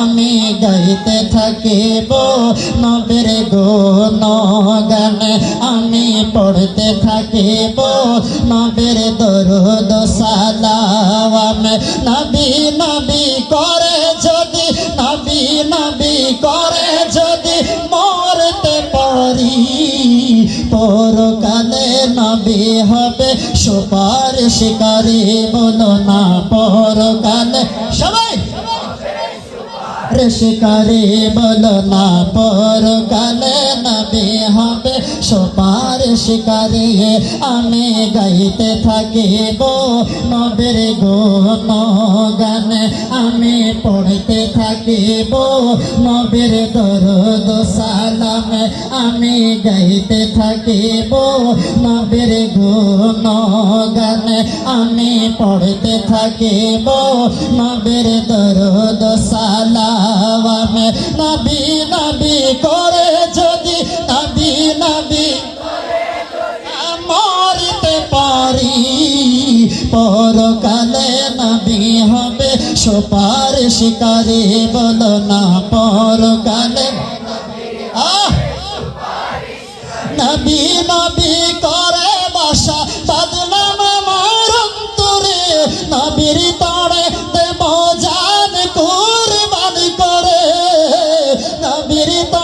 আমি গাইতে থাকিব, নবের গুণ গান আমি পড়তে থাকিব, নবের দরুদ সালাম। নবী নবী করে যদি, নবী নবী করে যদি মরতে পারি, পরকালে নবী হবে সুপারিশ করে, বলো না পরকালে। ঋষিকারে বলো না পরকালে নবী হবে সুপারিশ করে আমি গাইতে থাকিব নবের গুণ গান। আমি পড়তে থাকিব নবের দরদ সালাম। আমি গাইতে থাকিব নবের গুণ গান। আমি পড়তে থাকিব নবের দরদ পরকালে নবী হবে সুপারিশ করে বলো না, পরকালে নবী নবী করে বাসা বদনাম আমার অন্তরে। নবীর তরে দেব জান, কুরবান করে। নবীর তরে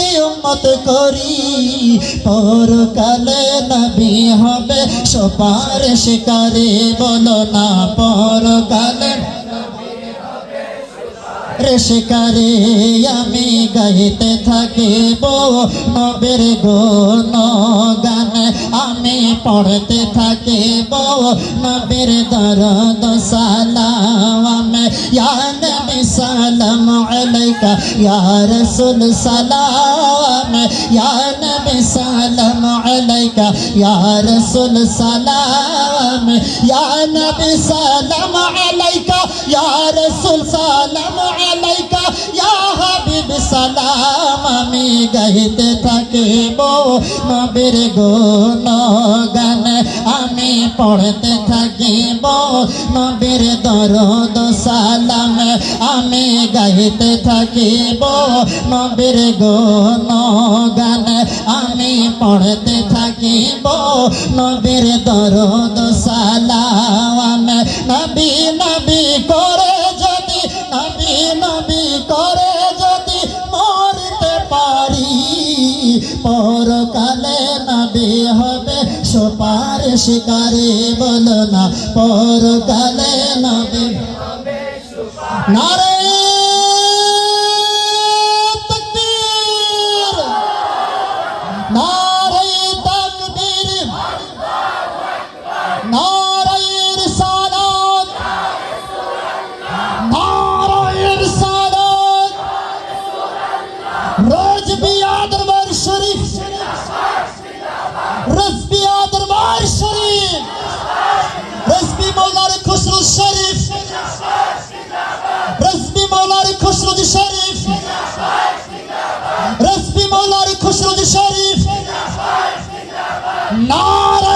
উম্মত করি। পরকালে নবী হবে, সুপারিশ করে। বলো না, পরকালে রেশকারে আমি গাইতে থাকিব নবের গুণ গান আমি পড়তে থাকিব নবের দরদ, সালাম। ইয়া নবী সালাম আলাইকা, ইয়া রাসূল সালাম, ইয়া নবী সালাম আলাইকা, ইয়া রাসূল সালাম, ইয়া নবী সালাম আলাইকা, ইয়া রাসূল সালাম আলাইকা, ইয়া হাবিব সালাম, আমি গাইতে থাকিব নবীর গুণ আমি পড়তে থাকিব। নবীর দরদ সালাম আমি গাইতে থাকিব। নবীর গুণ গান আমি পড়তে থাকিব। নবীর দরদ সালাম নবী নবী করে যদি, নবী নবী করে যদি মরতে পারি, পরকালে নবী হবে সুপারিশ করে বল না পরকালে নবে নারে তকবীর। শরীফ। রজবি মৌলার খুসরু শরীফ। রজবি মৌলার খুসরু শরীফ। নারায়